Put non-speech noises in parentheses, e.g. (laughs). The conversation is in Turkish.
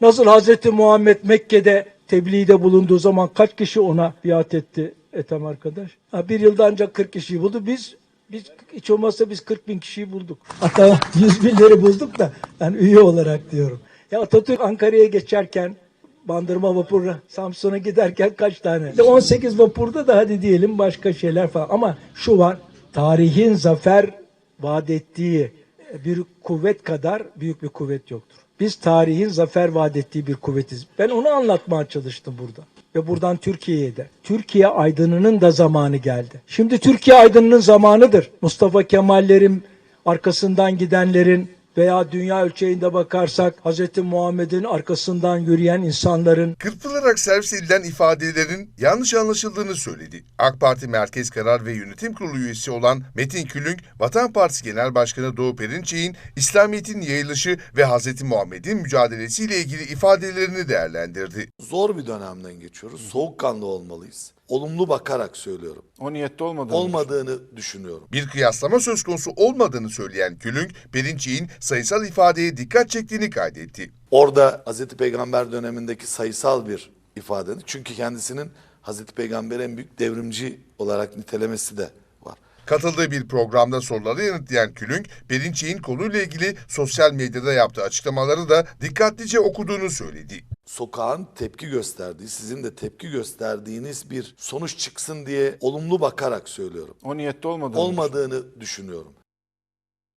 Nasıl Hazreti Muhammed Mekke'de tebliğde bulunduğu zaman kaç kişi ona biat etti Ethem arkadaş? Ha, bir yılda ancak 40 kişiyi buldu. Biz biz hiç olmazsa biz 40 bin kişiyi bulduk. Hatta (laughs) 100 binleri bulduk da yani üye olarak diyorum. Ya Atatürk Ankara'ya geçerken Bandırma vapuru Samsun'a giderken kaç tane? İşte 18 vapurda da hadi diyelim başka şeyler falan. Ama şu var tarihin zafer vaat ettiği bir kuvvet kadar büyük bir kuvvet yoktur. Biz tarihin zafer vaat ettiği bir kuvvetiz. Ben onu anlatmaya çalıştım burada. Ve buradan Türkiye'ye de. Türkiye aydınının da zamanı geldi. Şimdi Türkiye aydınının zamanıdır. Mustafa Kemal'lerin arkasından gidenlerin veya dünya ölçeğinde bakarsak Hz. Muhammed'in arkasından yürüyen insanların Kırpılarak servis edilen ifadelerin yanlış anlaşıldığını söyledi. AK Parti Merkez Karar ve Yönetim Kurulu üyesi olan Metin Külünk, Vatan Partisi Genel Başkanı Doğu Perinçek'in İslamiyet'in yayılışı ve Hz. Muhammed'in mücadelesiyle ilgili ifadelerini değerlendirdi. Zor bir dönemden geçiyoruz. Soğukkanlı olmalıyız. Olumlu bakarak söylüyorum. O niyette olmadığını Olmadığını düşünüyorum. Bir kıyaslama söz konusu olmadığını söyleyen Külünk, Perinçek'in sayısal ifadeye dikkat çektiğini kaydetti. Orada Hazreti Peygamber dönemindeki sayısal bir ifade. Çünkü kendisinin Hazreti Peygamber'i en büyük devrimci olarak nitelemesi de var. Katıldığı bir programda soruları yanıtlayan Külünk, Perinçek'in konuyla ilgili sosyal medyada yaptığı açıklamaları da dikkatlice okuduğunu söyledi. Sokağın tepki gösterdiği, sizin de tepki gösterdiğiniz bir sonuç çıksın diye olumlu bakarak söylüyorum. O niyette olmadığını Olmadığını düşünüyorum.